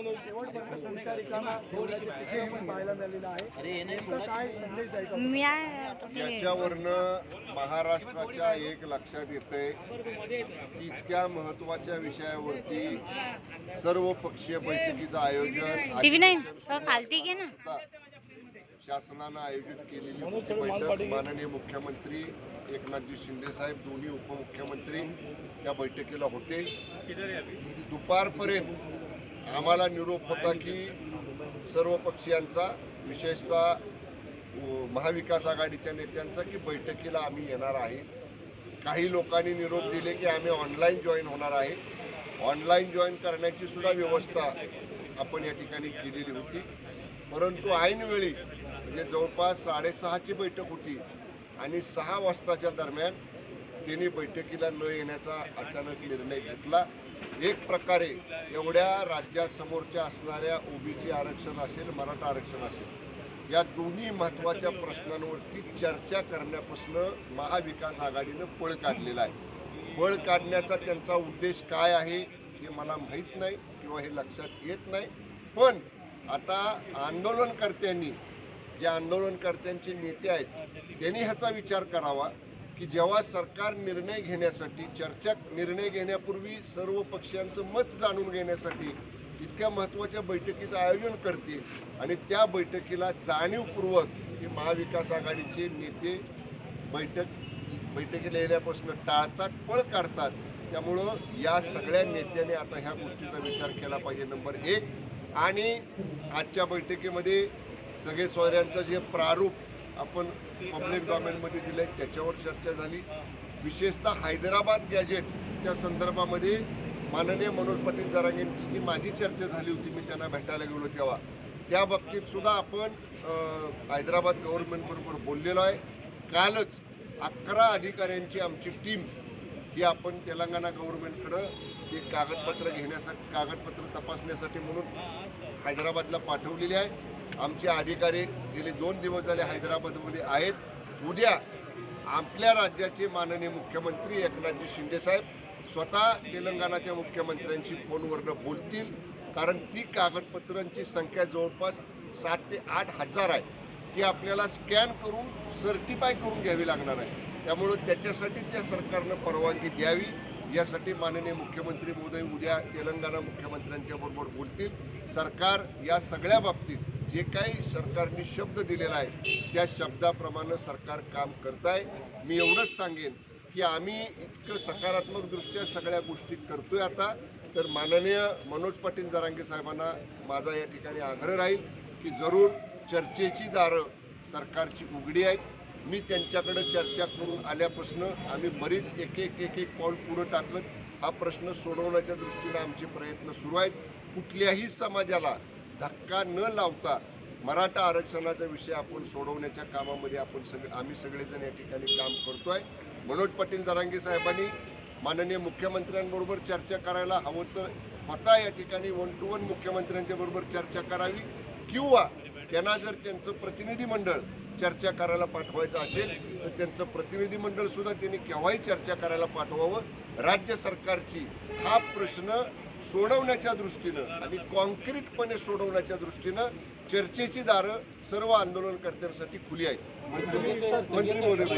शेवटपर्यंत संचारिकांना ठेवण्याचे चित्र पण पाहायला मिळालेलं आहे. नेमकं काय संदेश द्यायचा मी आहे ते याच्यावरनं महाराष्ट्राच्या एक लक्षात येतंय की इतक्या महत्त्वाच्या विषयावरती सर्व पक्षीय बैठकीचं आयोजन खालती घे ना. शासनानं आयोजित केलेली होती बैठक. माननीय मुख्यमंत्री एकनाथजी शिंदे साहेब दोन्ही उपमुख्यमंत्री त्या बैठकीला होते. दुपारपर्यंत आम्हाला निरोप होता की सर्व पक्षीयांचा विशेषतः महाविकास आघाडीच्या नेत्यांचा की बैठकीला आम्ही येणार आहे. काही लोकांनी निरोप दिले की आम्ही ऑनलाईन जॉईन होणार आहे. ऑनलाईन जॉईन करण्याची सुद्धा व्यवस्था आपण या ठिकाणी केलेली होती. परंतु ऐनवेळी म्हणजे जवळपास साडेसहाची बैठक होती आणि सहा वाजताच्या दरम्यान त्यांनी बैठकीला न येण्याचा अचानक निर्णय घेतला. एक प्रकारे एवढ्या राज्यासमोरच्या असणाऱ्या ओबीसी आरक्षण असेल मराठा आरक्षण असेल या दोन्ही महत्त्वाच्या प्रश्नांवरती चर्चा करण्यापासून महाविकास आघाडीनं पळ काढलेला आहे. पळ काढण्याचा त्यांचा उद्देश काय आहे हे मला माहीत नाही किंवा हे लक्षात येत नाही. पण आता आंदोलनकर्त्यांनी जे आंदोलनकर्त्यांचे नेते आहेत त्यांनी ह्याचा विचार करावा. की जेव्हा सरकार निर्णय घेण्यासाठी चर्चा निर्णय घेण्यापूर्वी सर्व पक्षांचं मत जाणून घेण्यासाठी इतक्या महत्त्वाच्या बैठकीचं आयोजन करते आणि त्या बैठकीला जाणीवपूर्वक हे महाविकास आघाडीचे नेते बैठक बैठकीला येण्यापासून टाळतात पळ काढतात. त्यामुळं या सगळ्या नेत्याने आता ह्या गोष्टीचा विचार केला पाहिजे नंबर एक. आणि आजच्या बैठकीमध्ये सगळे सोयऱ्यांचं जे प्रारूप आपण पब्लिक डॉमेनमध्ये दिलं आहे त्याच्यावर चर्चा झाली. विशेषतः हैदराबाद गॅजेटच्या संदर्भामध्ये माननीय मनोज पाटील जरांगेंची जी माझी चर्चा झाली होती मी त्यांना भेटायला गेलो तेव्हा त्या बाबतीत सुद्धा आपण हैदराबाद गव्हर्नमेंटबरोबर बोललेलो आहे. कालच अकरा अधिकाऱ्यांची आमची टीम ही आपण तेलंगणा गव्हर्नमेंटकडं ते कागदपत्र घेण्यासाठी कागदपत्र तपासण्यासाठी म्हणून हैदराबादला पाठवलेली आहे. आमचे अधिकारी गेले दोन दिवस झाले हैदराबादमध्ये आहेत. उद्या आपल्या राज्याचे माननीय मुख्यमंत्री एकनाथजी शिंदेसाहेब स्वतः तेलंगणाच्या मुख्यमंत्र्यांशी फोनवरनं बोलतील. कारण ती कागदपत्रांची संख्या जवळपास सात ते आठ हजार आहे. ती आपल्याला स्कॅन करून सर्टिफाय करून घ्यावी लागणार आहे. त्यामुळं त्याच्यासाठी त्या सरकारनं परवानगी द्यावी. यासाठी माननीय मुख्यमंत्री महोदय उद्या तेलंगणा मुख्यमंत्र्यांच्या बरोबर बोलतील. सरकार या सगळ्या बाबतीत जे काही सरकारने शब्द दिलेला आहे त्या शब्दाप्रमाणे सरकार काम करत आहे मी एवढंच सांगेन की आम्ही इतकं सकारात्मकदृष्ट्या सगळ्या गोष्टी करतोय आता. तर माननीय मनोज पाटील जरांगे साहेबांना माझा या ठिकाणी आग्रह राहील की जरूर चर्चेची दारं सरकारची उघडी आहेत. मी त्यांच्याकडे चर्चा करून आल्यापासून आम्ही बरीच एक एक एक एक पाऊल पुढं टाकत हा प्रश्न सोडवण्याच्या दृष्टीने आमचे प्रयत्न सुरू आहेत. कुठल्याही समाजाला धक्का न लावता मराठा आरक्षणाचा विषय आपण सोडवण्याच्या कामामध्ये आपण सगळे आम्ही सगळेजण या ठिकाणी काम करतोय. मनोज पाटील जरांगे साहेबांनी माननीय मुख्यमंत्र्यांबरोबर चर्चा करायला हवं तर स्वतः या ठिकाणी वन टू वन मुख्यमंत्र्यांच्या बरोबर चर्चा करावी किंवा त्यांना जर त्यांचं प्रतिनिधी मंडळ चर्चा करायला पाठवायचं असेल तर त्यांचं प्रतिनिधी मंडळ सुद्धा त्यांनी केव्हाही चर्चा करायला पाठवावं. राज्य सरकारची हा प्रश्न सोडवण्याच्या दृष्टीनं आणि कॉन्क्रीटपणे सोडवण्याच्या दृष्टीनं चर्चेची दारं सर्व आंदोलनकर्त्यांसाठी खुली आहेत. मंत्री महोदय.